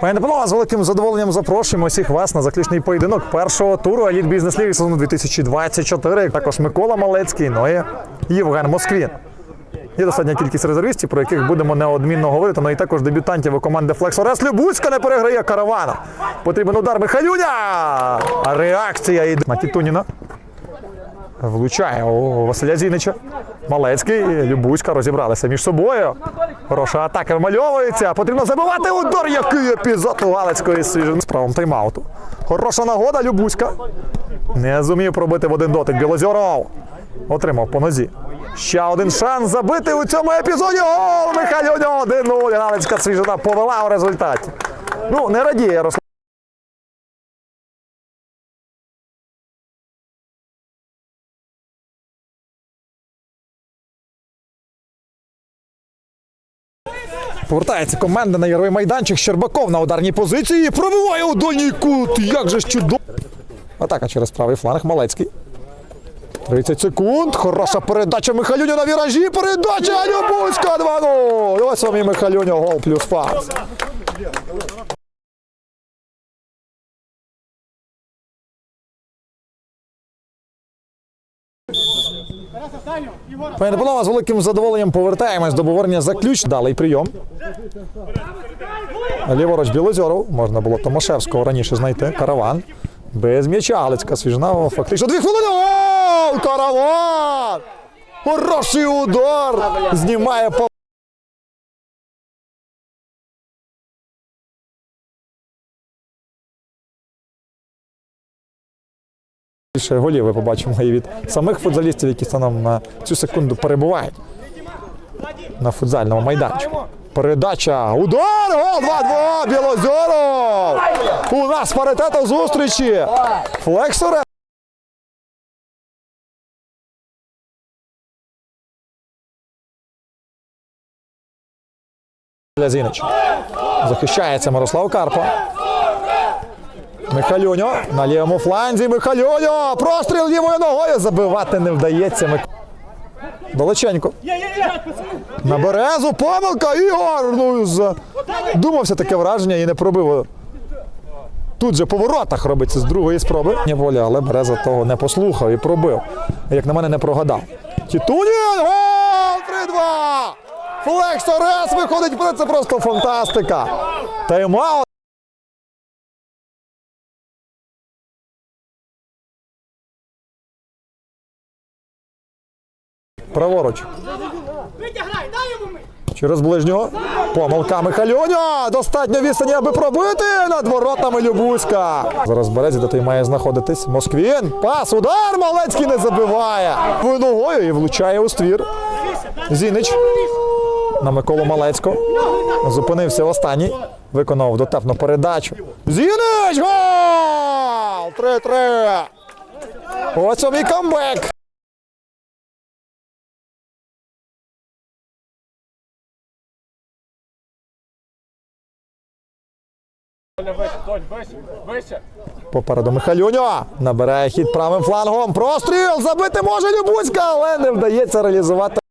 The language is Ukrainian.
Пані Павло, з великим задоволенням запрошуємо всіх вас на заключний поєдинок першого туру Еліт Бізнес Ліги сезону 2024. Також Микола Малецький, ну і Євген Москвін. Є достатня кількість резервістів, про яких будемо неодмінно говорити. Ну і також дебютантів у команди Флексорес. Любуцька не переграє каравана. Потрібен удар Михайлюня. А реакція йде на Тітуніна. Влучає у Василя Зінича. Малецький, Любуська розібралися між собою. Хороша атака вимальовується. Потрібно забивати удар. Який епізод у Галицької свіжини з правом тайм-ауту. Хороша нагода, Любуська. Не зумів пробити в один дотик. Білозеров. Отримав по нозі. Ще один шанс забити у цьому епізоді. Гол! Михайлюня 1-0. Галицька свіжина повела у результаті. Ну, не радіє Ярослав. Повертається команда на яровий майданчик. Щербаков на ударній позиції. Пробиває у дальній кут. Як же ж чудово. Атака через правий фланг. Малецький. 30 секунд. Хороша передача Михайлюня на віражі. Передача Любуська 2-0. Ось вам і Михалюня Гол плюс пас. Пані Павлова, з великим задоволенням повертаємось до обговорення за ключ. Далий прийом. Ліворуч Білозеров. Можна було Томашевського раніше знайти. Караван. Без м'яча. Галицька свіжна. Фактично дві хвилини. О, Караван! Хороший удар! Знімає по. Більше голів ви побачимо і від самих футзалістів, які станом на цю секунду перебувають на футзальному майданчику. Передача, удар, гол, 2-2, Білозеров! У нас паритет у зустрічі. Флексоре. Захищається Мирослав Карпа. Михальоньо на лівому фланзі. Михальоньо! Простріл лівою ногою. Забивати не вдається. Мик... Далеченько. На березу. Помилка. Ігор. Ну. Думався таке враження і не пробив. Тут же по воротах робиться з другої спроби. Воля, але Береза того не послухав і пробив. Як на мене, не прогадав. Тітунін! Гол! 3-2! Флексорес виходить вперед. Це просто фантастика. Тайм-аут. Праворуч. Витягай, дай йому ми! Через ближнього. Помилка Михальоня. Достатньо відстані, аби пробити над воротами Любуська. Зараз березі, де той має знаходитись. Москвін. Пас, удар. Малецький не забиває. Ногою і влучає у ствір. Зінич. На Миколу Малецького. Зупинився в останній. Виконав дотепну передачу. Зінич! Гол! 3-3. Ось вам і камбек. Попереду Михайлюньо. Набирає хід правим флангом. Простріл! Забити може Любуцька, але не вдається реалізувати.